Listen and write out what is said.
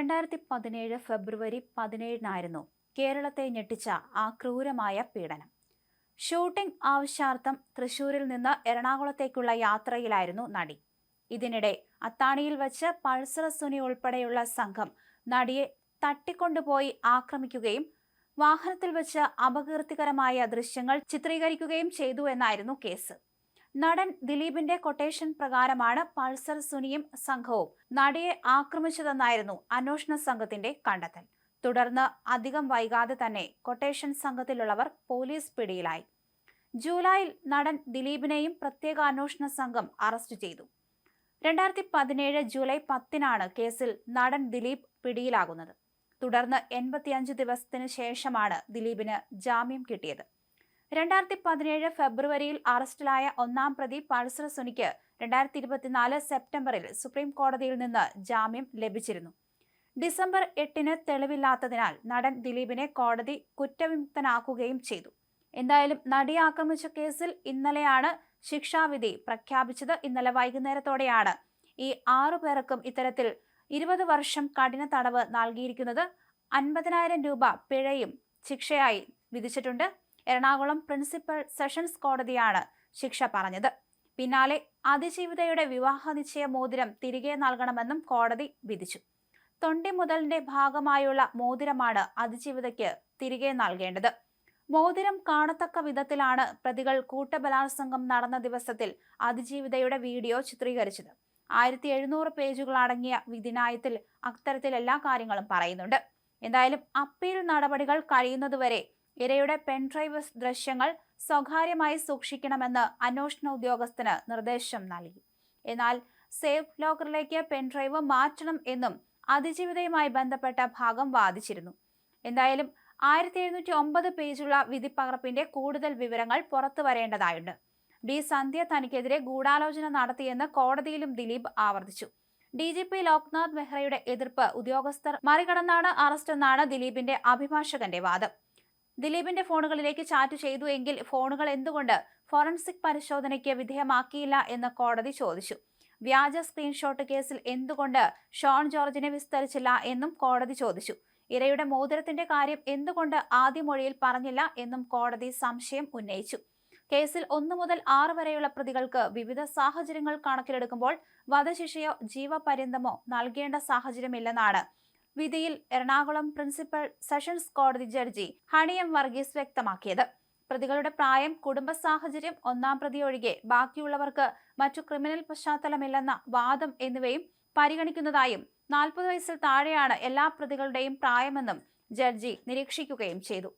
രണ്ടായിരത്തി പതിനേഴ് ഫെബ്രുവരി പതിനേഴിനായിരുന്നു കേരളത്തെ ഞെട്ടിച്ച ആ ക്രൂരമായ പീഡനം. ഷൂട്ടിംഗ് ആവശ്യാർത്ഥം തൃശൂരിൽ നിന്ന് എറണാകുളത്തേക്കുള്ള യാത്രയിലായിരുന്നു നടി. ഇതിനിടെ അത്താണിയിൽ വച്ച് പൾസർ സുനി ഉൾപ്പെടെയുള്ള സംഘം നടിയെ തട്ടിക്കൊണ്ടുപോയി ആക്രമിക്കുകയും വാഹനത്തിൽ വച്ച് അപകീർത്തികരമായ ദൃശ്യങ്ങൾ ചിത്രീകരിക്കുകയും ചെയ്തു എന്നായിരുന്നു കേസ്. നടൻ ദിലീപിന്റെ കൊട്ടേഷൻ പ്രകാരമാണ് പൾസർ സുനിയും സംഘവും നടിയെ ആക്രമിച്ചതെന്നായിരുന്നു അന്വേഷണ സംഘത്തിന്റെ കണ്ടെത്തൽ. തുടർന്ന് അധികം വൈകാതെ തന്നെ കൊട്ടേഷൻ സംഘത്തിലുള്ളവർ പോലീസ് പിടിയിലായി. ജൂലൈയിൽ നടൻ ദിലീപിനെയും പ്രത്യേക അന്വേഷണ സംഘം അറസ്റ്റ് ചെയ്തു. രണ്ടായിരത്തി പതിനേഴ് ജൂലൈ പത്തിനാണ് കേസിൽ നടൻ ദിലീപ് പിടിയിലാകുന്നത്. തുടർന്ന് എൺപത്തിയഞ്ച് ദിവസത്തിനു ശേഷമാണ് ദിലീപിന് ജാമ്യം കിട്ടിയത്. രണ്ടായിരത്തി പതിനേഴ് ഫെബ്രുവരിയിൽ അറസ്റ്റിലായ ഒന്നാം പ്രതി പൾസർ സുനിക്ക് രണ്ടായിരത്തി ഇരുപത്തിനാല് സെപ്റ്റംബറിൽ സുപ്രീം കോടതിയിൽ നിന്ന് ജാമ്യം ലഭിച്ചിരുന്നു. ഡിസംബർ എട്ടിന് തെളിവില്ലാത്തതിനാൽ നടൻ ദിലീപിനെ കോടതി കുറ്റവിമുക്തനാക്കുകയും ചെയ്തു. എന്തായാലും നടി ആക്രമിച്ച കേസിൽ ഇന്നലെയാണ് ശിക്ഷാവിധി പ്രഖ്യാപിച്ചത്. ഇന്നലെ വൈകുന്നേരത്തോടെയാണ് ഈ ആറു പേർക്കും ഇത്തരത്തിൽ ഇരുപത് വർഷം കഠിന തടവ് നൽകിയിരിക്കുന്നത്. അൻപതിനായിരം രൂപ പിഴയും ശിക്ഷയായി വിധിച്ചിട്ടുണ്ട്. എറണാകുളം പ്രിൻസിപ്പൽ സെഷൻസ് കോടതിയാണ് ശിക്ഷ പറഞ്ഞത്. പിന്നാലെ അതിജീവിതയുടെ വിവാഹ നിശ്ചയ മോതിരം തിരികെ നൽകണമെന്നും കോടതി വിധിച്ചു. തൊണ്ടി മുതലിന്റെ ഭാഗമായുള്ള മോതിരമാണ് അതിജീവിതയ്ക്ക് തിരികെ നൽകേണ്ടത്. മോതിരം കാണത്തക്ക വിധത്തിലാണ് പ്രതികൾ കൂട്ടബലാത്സംഗം നടന്ന ദിവസത്തിൽ അതിജീവിതയുടെ വീഡിയോ ചിത്രീകരിച്ചത്. ആയിരത്തി എഴുന്നൂറ് പേജുകൾ അടങ്ങിയ വിധിനായത്തിൽ അത്തരത്തിൽ എല്ലാ കാര്യങ്ങളും പറയുന്നുണ്ട്. എന്തായാലും അപ്പീൽ നടപടികൾ കഴിയുന്നതുവരെ ഇരയുടെ പെൻഡ്രൈവ് ദൃശ്യങ്ങൾ സ്വകാര്യമായി സൂക്ഷിക്കണമെന്ന് അന്വേഷണ ഉദ്യോഗസ്ഥന് നിർദ്ദേശം നൽകി. എന്നാൽ സേഫ് ലോക്കറിലേക്ക് പെൻഡ്രൈവ് മാറ്റണം എന്നും അതിജീവിതയുമായി ബന്ധപ്പെട്ട ഭാഗം വാദിച്ചിരുന്നു. എന്തായാലും ആയിരത്തി എഴുന്നൂറ്റി ഒമ്പത് പേജുള്ള വിധിപ്പകർപ്പിന്റെ കൂടുതൽ വിവരങ്ങൾ പുറത്തു വരേണ്ടതായുണ്ട്. ഡി. സന്ധ്യ തനിക്കെതിരെ ഗൂഢാലോചന നടത്തിയെന്ന് കോടതിയിലും ദിലീപ് ആവർത്തിച്ചു. ഡി. ജി. പി. ലോക്നാഥ് ബെഹ്റയുടെ എതിർപ്പ് ഉദ്യോഗസ്ഥർ മറികടന്നാണ് അറസ്റ്റ് എന്നാണ് ദിലീപിന്റെ അഭിഭാഷകന്റെ വാദം. ദിലീപിന്റെ ഫോണുകളിലേക്ക് ചാറ്റ് ചെയ്തു എങ്കിൽ ഫോണുകൾ എന്തുകൊണ്ട് ഫോറൻസിക് പരിശോധനയ്ക്ക് വിധേയമാക്കിയില്ല എന്ന് കോടതി ചോദിച്ചു. വ്യാജ സ്ക്രീൻഷോട്ട് കേസിൽ എന്തുകൊണ്ട് ഷോൺ ജോർജിനെ വിസ്തരിച്ചില്ല എന്നും കോടതി ചോദിച്ചു. ഇരയുടെ മോതിരത്തിന്റെ കാര്യം എന്തുകൊണ്ട് ആദ്യ മൊഴിയിൽ പറഞ്ഞില്ല എന്നും കോടതി സംശയം ഉന്നയിച്ചു. കേസിൽ ഒന്നു മുതൽ ആറ് വരെയുള്ള പ്രതികൾക്ക് വിവിധ സാഹചര്യങ്ങൾ കണക്കിലെടുക്കുമ്പോൾ വധശിക്ഷയോ ജീവപര്യന്തമോ നൽകേണ്ട സാഹചര്യമില്ലെന്നാണ് വിധിയിൽ എറണാകുളം പ്രിൻസിപ്പൽ സെഷൻസ് കോടതി ജഡ്ജി ഹണിയം വർഗീസ് വ്യക്തമാക്കിയത്. പ്രതികളുടെ പ്രായം കുടുംബ സാഹചര്യം ഒന്നാം പ്രതി ഒഴികെ ബാക്കിയുള്ളവർക്ക് മറ്റു ക്രിമിനൽ പശ്ചാത്തലമില്ലെന്ന വാദം എന്നിവയും പരിഗണിക്കുന്നതായും നാൽപ്പത് വയസ്സിൽ താഴെയാണ് എല്ലാ പ്രതികളുടെയും പ്രായമെന്നും ജഡ്ജി നിരീക്ഷിക്കുകയും ചെയ്തു.